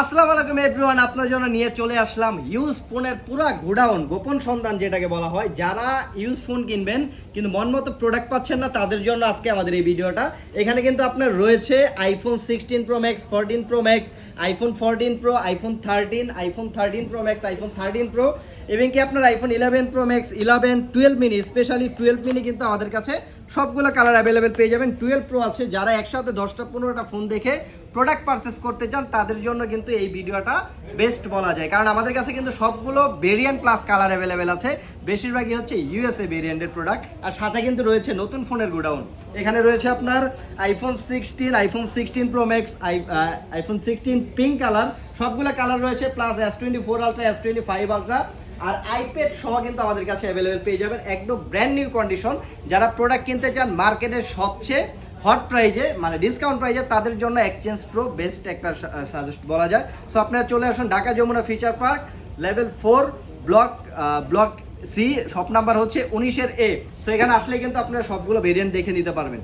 আসসালামু আলাইকুম এভরিওয়ান আপনার জন্য নিয়ে চলে আসলাম ইউজ ফোনের পুরো গোডাউন, গোপন সন্ধান যেটাকে বলা হয়। যারা ইউজ ফোন কিনবেন, কিন্তু মন মতো প্রোডাক্ট পাচ্ছেন না, তাদের জন্য আজকে আমাদের এই ভিডিওটা। এখানে কিন্তু আপনার রয়েছে iPhone sixteen Pro Max fourteen Pro Max iPhone fourteen Pro iPhone thirteen iPhone thirteen Pro Max iPhone thirteen Pro এবং কি আপনার iPhone eleven Pro Max eleven twelve mini specially twelve mini কিন্তু আমাদের কাছে সবগুলো কালার অ্যাভেলেবেল পেয়ে যাবেন। Twelve pro আছে, যারা একসাথে দশটা, পনেরোটা ফোন দেখে প্রোডাক্ট পারচেস করতে চান, তাদের জন্য কিন্তু এই ভিডিওটা বেস্ট বলা যায়। কারণ আমাদের কাছে কিন্তু সবগুলো ভেরিয়েন্ট প্লাস কালার অ্যাভেলেবেল আছে। বেশিরভাগই হচ্ছে ইউএসএ ভেরিয়েন্টের প্রোডাক্ট আর সাথে কিন্তু রয়েছে নতুন ফোনের গোডাউন। এখানে রয়েছে আপনার iPhone sixteen iPhone sixteen Pro Max iPhone sixteen pink colour সবগুলো কালার রয়েছে plus S twenty four ultra S twenty five ultra আর আইপ্যাড সহ কিন্তু আমাদের কাছে অ্যাভেলেবেল পেয়ে যাবেন। একদম ব্র্যান্ড নিউ কন্ডিশন যারা প্রোডাক্ট কিনতে চান মার্কেটের সবচেয়ে হট প্রাইজে মানে ডিসকাউন্ট প্রাইজে তাদের জন্য এক্সচেঞ্জ প্রো বেস্ট একটা সাজেস্ট বলা যায়। সো আপনারা চলে আসুন Dhaka Jamuna future park level four block block C shop number হচ্ছে উনিশের এ সো এখানে আসলে কিন্তু আপনারা সবগুলো ভেরিয়েন্ট দেখে নিতে পারবেন।